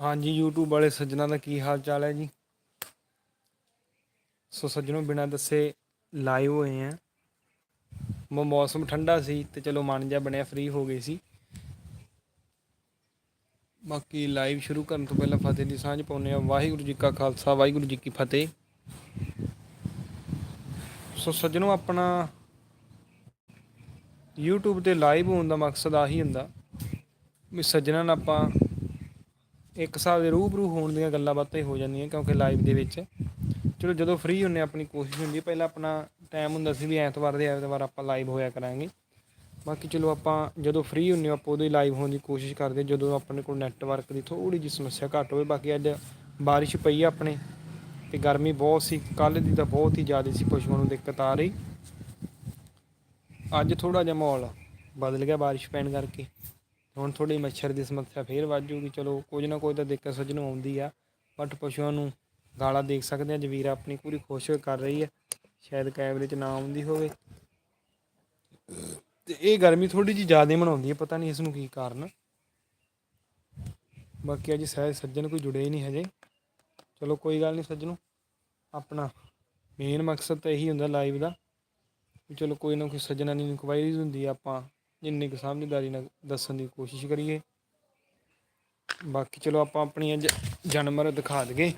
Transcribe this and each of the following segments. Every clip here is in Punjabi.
ਹਾਂਜੀ, YouTube ਵਾਲੇ ਸੱਜਣਾ ਦਾ ਕੀ ਹਾਲ ਚਾਲ ਹੈ ਜੀ? ਸੋ ਸੱਜਣੋਂ, ਬਿਨਾਂ ਦੱਸੇ ਲਾਈਵ ਹੋਏ ਆ। ਮ- ਮੌਸਮ ਠੰਡਾ ਸੀ ਤੇ ਚਲੋ ਮਨ ਜਿਹਾ ਬਣਿਆ ਫ੍ਰੀ ਹੋ ਗਏ ਸੀ। ਬਾਕੀ ਲਾਈਵ ਸ਼ੁਰੂ ਕਰਨ ਤੋਂ ਪਹਿਲਾਂ ਫਤਿਹ ਦੀ ਸਾਂਝ ਪਾਉਂਦੇ ਆ ਵਾਹਿਗੁਰੂ ਜੀ ਕਾ ਖਾਲਸਾ, ਵਾਹਿਗੁਰੂ ਜੀ ਕੀ ਫਤਿਹ। ਸੋ ਸੱਜਣੋਂ, ਆਪਣਾ YouTube ਤੇ ਲਾਈਵ ਹੋਣ ਦਾ ਮਕਸਦ ਆਹੀ ਹੁੰਦਾ ਵੀ ਸੱਜਣਾ ਨਾਲ ਆਪਾਂ ਇੱਕ ਹਿਸਾਬ ਦੇ ਰੂਬਰੂ ਹੋਣ ਦੀਆਂ ਗੱਲਾਂ ਬਾਤਾਂ ਹੀ ਹੋ ਜਾਂਦੀਆਂ ਕਿਉਂਕਿ ਲਾਈਵ ਦੇ ਵਿੱਚ। ਚਲੋ ਜਦੋਂ ਫ੍ਰੀ ਹੁੰਨੇ ਆਪਣੀ ਕੋਸ਼ਿਸ਼ ਹੁੰਦੀ ਪਹਿਲਾਂ ਆਪਣਾ ਟਾਈਮ ਹੁੰਦਾ ਸੀ ਵੀ ਐਤਵਾਰ ਦੇ ਐਤਵਾਰ ਆਪਾਂ ਲਾਈਵ ਹੋਇਆ ਕਰਾਂਗੇ। ਬਾਕੀ ਚਲੋ ਆਪਾਂ ਜਦੋਂ ਫ੍ਰੀ ਹੁੰਨੇ ਆਪਾਂ ਉਦੋਂ ਹੀ ਲਾਈਵ ਹੋਣ ਦੀ ਕੋਸ਼ਿਸ਼ ਕਰਦੇ ਜਦੋਂ ਆਪਣੇ ਕੋਲ ਨੈਟਵਰਕ ਦੀ ਥੋੜੀ ਜਿਹੀ ਸਮੱਸਿਆ ਘੱਟ ਹੋਵੇ। ਬਾਕੀ ਅੱਜ ਬਾਰਿਸ਼ ਪਈ ਆ ਆਪਣੇ ਤੇ ਗਰਮੀ ਬਹੁਤ ਸੀ ਕੱਲ ਦੀ ਤਾਂ ਬਹੁਤ ਹੀ ਜ਼ਿਆਦਾ ਸੀ, ਪਸ਼ੂਆਂ ਨੂੰ ਦਿੱਕਤ ਆ ਰਹੀ। ਅੱਜ ਥੋੜਾ ਜਿਹਾ ਮਾਹੌਲ ਬਦਲ ਗਿਆ ਬਾਰਿਸ਼ ਪੈਣ ਕਰਕੇ। ਹੁਣ ਥੋੜੀ ਮੱਛਰ ਦੀ ਸਮੱਸਿਆ ਫੇਰ ਵੱਧ ਜੂਗੀ ਚਲੋ, ਕੁਝ ਨਾ ਕੁਝ ਤਾਂ ਦਿੱਕਤ ਸੱਜ ਨੂੰ ਆਉਂਦੀ ਆ। ਬਟ ਪਸ਼ੂਆਂ ਨੂੰ ਗਾਲਾਂ ਦੇਖ ਸਕਦੇ ਆ। ਜਵੀਰਾ ਆਪਣੀ ਪੂਰੀ ਖੁਸ਼ ਕਰ ਰਹੀ ਹੈ ਸ਼ਾਇਦ ਕੈਮਰੇ 'ਚ ਨਾ ਆਉਂਦੀ ਹੋਵੇ। ਤੇ ਇਹ ਗਰਮੀ ਥੋੜੀ ਜਿਹੀ ਜ਼ਿਆਦਾ ਮਨਾਉਂਦੀ ਹੈ ਪਤਾ ਨਹੀਂ ਇਸ ਨੂੰ ਕੀ ਕਾਰਨ। ਬਾਕੀ ਅੱਜ ਸਹਿਜ ਸੱਜਣ ਕੋਈ ਜੁੜੇ ਹੀ ਨਹੀਂ ਹਜੇ। ਚਲੋ, ਕੋਈ ਗੱਲ ਨਹੀਂ ਸੱਜਣੋ। ਆਪਣਾ ਮੇਨ ਮਕਸਦ ਤਾਂ ਇਹੀ ਹੁੰਦਾ ਲਾਈਵ ਦਾ। ਚਲੋ, ਕੋਈ ਨਾ ਕੋਈ ਸੱਜਣਾ ਦੀ ਇਨਕੁਆਇਰੀਜ਼ ਹੁੰਦੀ ਆ ਆਪਾਂ ਜਿੰਨੀ ਕੁ ਸਮਝਦਾਰੀ ਨਾਲ ਦੱਸਣ ਦੀ ਕੋਸ਼ਿਸ਼ ਕਰੀਏ। ਬਾਕੀ ਚਲੋ ਆਪਾਂ ਆਪਣੀਆਂ ਜਾਨਵਰ ਦਿਖਾ ਦਈਏ।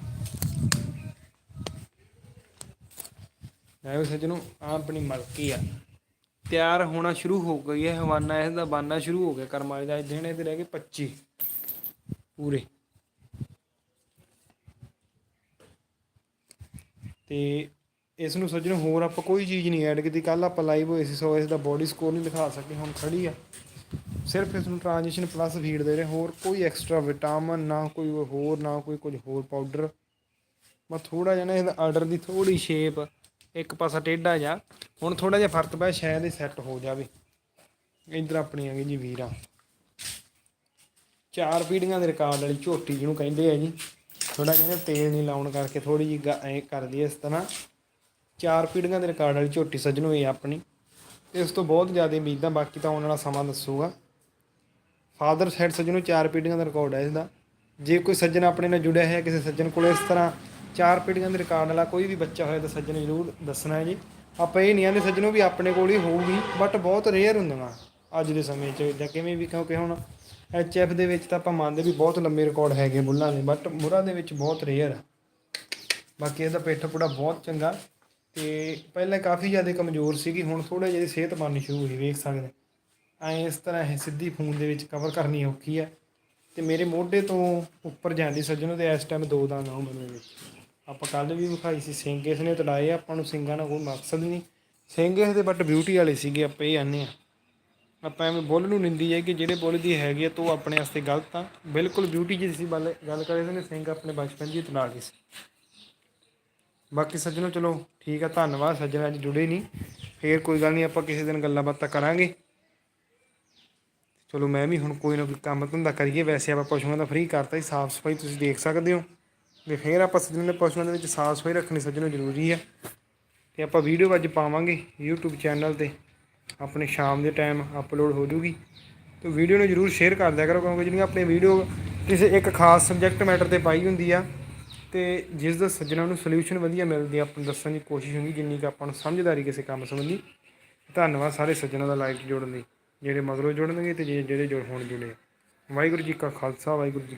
ਐਵੇਂ ਸੱਜਣੋ, ਆਹ ਆਪਣੀ ਮਲਕੀ ਆ। ਤਿਆਰ ਹੋਣਾ ਸ਼ੁਰੂ ਹੋ ਗਈ ਹੈ, ਹਵਾਨਾ ਇਸ ਦਾ ਬਾਨਾ ਸ਼ੁਰੂ ਹੋ ਗਿਆ। ਕਰਮਾਲੀ ਦਾ ਦਿਨ ਇਹਦੇ ਰਹਿ ਗਏ 25 ਪੂਰੇ। ਤੇ ਇਸ ਨੂੰ ਸੱਜਣੋ ਹੋਰ ਆਪਾਂ ਕੋਈ ਚੀਜ਼ ਨਹੀਂ ਐਡ ਕੀਤੀ। ਕੱਲ ਆਪਾਂ ਲਾਈਵ ਹੋਏ ਸੀ ਸੋ ਇਸ ਦਾ ਬੋਡੀ ਸਕੋਰ ਨਹੀਂ ਦਿਖਾ ਸਕੇ, ਹੁਣ ਖੜੀ ਆ। ਸਿਰਫ ਇਸ ਨੂੰ ਟ੍ਰਾਂਜੀਸ਼ਨ ਪਲੱਸ ਫੀਡ ਦੇ ਰਹੇ, ਹੋਰ ਕੋਈ ਐਕਸਟਰਾ ਵਿਟਾਮਿਨ ਨਾ ਕੋਈ ਹੋਰ, ਨਾ ਕੋਈ ਕੁਝ ਹੋਰ ਪਾਊਡਰ ਮੈਂ ਥੋੜਾ ਜਿਹਾ ਨਾ ਇਹਦਾ ਆਰਡਰ ਦੀ ਥੋੜੀ ਸ਼ੇਪ ਇੱਕ ਪਾਸਾ ਟੇਢਾ ਜਾ ਹੁਣ ਥੋੜਾ ਜਿਹਾ ਫ਼ਰਕ ਪਿਆ ਸ਼ਾਇਦ ਇਹ ਸੈੱਟ ਹੋ ਜਾਵੇ। ਇੱਧਰ ਆਪਣੀ ਹੈਗੀ ਜੀ ਵੀਰਾ। ਚਾਰ ਪੀੜੀਆਂ ਦੇ ਰਿਕਾਰਡ ਵਾਲੀ ਝੋਟੀ ਜਿਹਨੂੰ ਕਹਿੰਦੇ ਆ ਜੀ। ਥੋੜਾ ਕਹਿੰਦੇ ਤੇਲ ਨਹੀਂ ਲਾਉਣ ਕਰਕੇ ਥੋੜੀ ਜੀ ਐ ਕਰਦੀ ਇਸ ਤਰ੍ਹਾਂ। ਚਾਰ ਪੀੜ੍ਹੀਆਂ ਦੇ ਰਿਕਾਰਡ ਵਾਲੀ ਝੋਟੀ ਸੱਜਣੋ ਇਹ ਆਪਣੀ। ਇਸ ਤੋਂ ਬਹੁਤ ਜ਼ਿਆਦਾ ਉਮੀਦਾਂ ਬਾਕੀ ਤਾਂ ਆਉਣ ਵਾਲਾ ਸਮਾਂ ਦੱਸੂਗਾ। ਫਾਦਰ ਸਾਈਡ ਸੱਜਣੋਂ ਚਾਰ ਪੀੜੀਆਂ ਦਾ ਰਿਕਾਰਡ ਹੈ ਇਸਦਾ। ਜੇ ਕੋਈ ਸੱਜਣ ਆਪਣੇ ਨਾਲ ਜੁੜਿਆ ਹੈ ਕਿਸੇ ਸੱਜਣ ਕੋਲ ਇਸ ਤਰ੍ਹਾਂ ਚਾਰ ਪੀੜੀਆਂ ਦੇ ਰਿਕਾਰਡ ਵਾਲਾ ਕੋਈ ਵੀ ਬੱਚਾ ਹੋਇਆ ਤਾਂ ਸੱਜਣ ਜ਼ਰੂਰ ਦੱਸਣਾ ਹੈ ਜੀ। ਆਪਾਂ ਇਹ ਨਹੀਂ ਆਂਦੇ ਸੱਜਣੋਂ ਵੀ ਆਪਣੇ ਕੋਲ ਹੀ ਹੋਊਗੀ ਬਟ ਬਹੁਤ ਰੇਅਰ ਹੁੰਦੀਆਂ ਅੱਜ ਦੇ ਸਮੇਂ 'ਚ, ਜਾਂ ਕਿਵੇਂ ਵੀ, ਕਿਉਂਕਿ ਹੁਣ ਐਚ ਐਫ ਦੇ ਵਿੱਚ ਤਾਂ ਆਪਾਂ ਮੰਨਦੇ ਵੀ ਬਹੁਤ ਲੰਮੇ ਰਿਕਾਰਡ ਹੈਗੇ ਬੁੱਲਾਂ ਦੇ ਬਟ ਮੁਰਾ ਦੇ ਵਿੱਚ ਬਹੁਤ ਰੇਅਰ ਆ। ਬਾਕੀ ਇਹਦਾ ਪਿੱਠ ਪੂੜਾ ਬਹੁਤ ਚੰਗਾ। ਤੇ ਪਹਿਲਾਂ ਕਾਫੀ ਜ਼ਿਆਦਾ ਕਮਜ਼ੋਰ ਸੀਗੀ, ਹੁਣ ਥੋੜਾ ਜਿਹੀ ਸਿਹਤ ਬਣਨੀ ਸ਼ੁਰੂ ਹੋਈ, ਵੇਖ ਸਕਦੇ ਐ ਇਸ ਤਰ੍ਹਾਂ ਇਹ ਸਿੱਧੀ ਫੋਨ ਦੇ ਵਿੱਚ ਕਵਰ ਕਰਨੀ ਔਖੀ ਆ। ਤੇ ਮੇਰੇ ਮੋਢੇ ਤੋਂ ਉੱਪਰ ਜਾਂਦੀ ਸੱਜਣੋਂ ਤੇ ਇਸ ਟਾਈਮ ਦੋ ਦੰਦ ਆਉਂ ਮੈਨੂੰ ਵਿੱਚ ਆਪਾਂ ਕੱਲ ਵੀ ਵਿਖਾਈ ਸੀ, ਸਿੰਘ ਇਸ ਨੇ ਤੜਾਏ ਆਪਾਂ ਨੂੰ ਸਿੰਘਾਂ ਨਾਲ ਕੋਈ ਮਕਸਦ ਨਹੀਂ। ਸਿੰਘ ਇਸ ਦੇ ਬਟ ਬਿਊਟੀ ਵਾਲੇ ਸੀਗੇ, ਆਪਾਂ ਇਹ ਆਨੇ ਆ ਆਪਾਂ ਐਵੇਂ ਬੁੱਲ ਨੂੰ ਨਿੰਦੀ ਹੈ ਕਿ ਜਿਹੜੇ ਬੁੱਲ ਦੀ ਹੈਗੀ ਆ, ਤਾਂ ਉਹ ਆਪਣੇ ਵਾਸਤੇ ਗਲਤ ਆ। ਬਿਲਕੁਲ ਬਿਊਟੀ ਜੀ ਸੀ ਗੱਲ ਗੱਲ ਕਰੇ ਨੇ, ਸਿੰਘ ਆਪਣੇ ਬਚਪਨ ਜੀ ਤੜਾ ਗਏ ਸੀ। ਬਾਕੀ ਸੱਜਣੋ, ਚਲੋ ਠੀਕ ਆ, ਧੰਨਵਾਦ। ਸੱਜਣ ਅੱਜ ਜੁੜੇ ਨਹੀਂ ਫੇਰ ਕੋਈ ਗੱਲ ਨਹੀਂ ਆਪਾਂ ਕਿਸੇ ਦਿਨ ਗੱਲਾਂ ਬਾਤਾਂ ਕਰਾਂਗੇ। ਚਲੋ ਮੈਂ ਵੀ ਹੁਣ ਕੋਈ ਨਾ ਕੋਈ ਕੰਮ ਧੰਦਾ ਕਰੀਏ। ਵੈਸੇ ਆਪਾਂ ਪਸ਼ੂਆਂ ਦਾ ਫ੍ਰੀ ਕਰਤਾ ਹੀ ਸਾਫ਼ ਸਫ਼ਾਈ ਤੁਸੀਂ ਦੇਖ ਸਕਦੇ ਹੋ। ਤੇ ਫੇਰ ਆਪਾਂ ਸੱਜਣ ਨੇ ਪਸ਼ੂਆਂ ਦੇ ਵਿੱਚ ਸਾਫ਼ ਸਫ਼ਾਈ ਰੱਖਣੀ ਸੱਜਣੋ ਜ਼ਰੂਰੀ ਹੈ ਤੇ ਆਪਾਂ ਵੀਡੀਓ ਅੱਜ ਪਾਵਾਂਗੇ YouTube ਚੈਨਲ ਤੇ। ਆਪਣੇ ਸ਼ਾਮ ਦੇ ਟਾਈਮ ਅਪਲੋਡ ਹੋ ਜੂਗੀ। ਤੇ ਵੀਡੀਓ ਨੂੰ ਜਰੂਰ ਸ਼ੇਅਰ ਕਰ ਦਿਆ ਕਰੋ, ਕਿਉਂਕਿ ਜਿਹੜੀਆਂ ਆਪਣੀ ਵੀਡੀਓ ਕਿਸੇ ਇੱਕ ਖਾਸ ਸਬਜੈਕਟ ਮੈਟਰ ਤੇ ਪਾਈ ਹੁੰਦੀ ਆ ਤੇ ਜਿਸ ਦਾ ਸੱਜਣਾ ਨੂੰ ਸੋਲੂਸ਼ਨ ਵਧੀਆ ਮਿਲਦੀ ਆ, ਆਪਾਂ ਨੂੰ ਦੱਸਣ ਦੀ ਕੋਸ਼ਿਸ਼ ਹੁੰਦੀ, ਜਿੰਨੀ ਕਿ ਆਪਾਂ ਨੂੰ ਸਮਝਦਾਰੀ ਕਿਸੇ ਕੰਮ ਸੰਬੰਧੀ। ਧੰਨਵਾਦ ਸਾਰੇ ਸੱਜਣਾ ਦਾ ਲਾਈਕ ਜੋੜਨ ਲਈ, ਜਿਹੜੇ ਮਗਰੋਂ ਜੁੜਨਗੇ ਤੇ ਜਿਹੜੇ ਜੁੜ ਹੋਣ ਜੁੜੇ ਵਾਹਿਗੁਰੂ ਜੀ ਕਾ ਖਾਲਸਾ, ਵਾਹਿਗੁਰੂ ਜੀ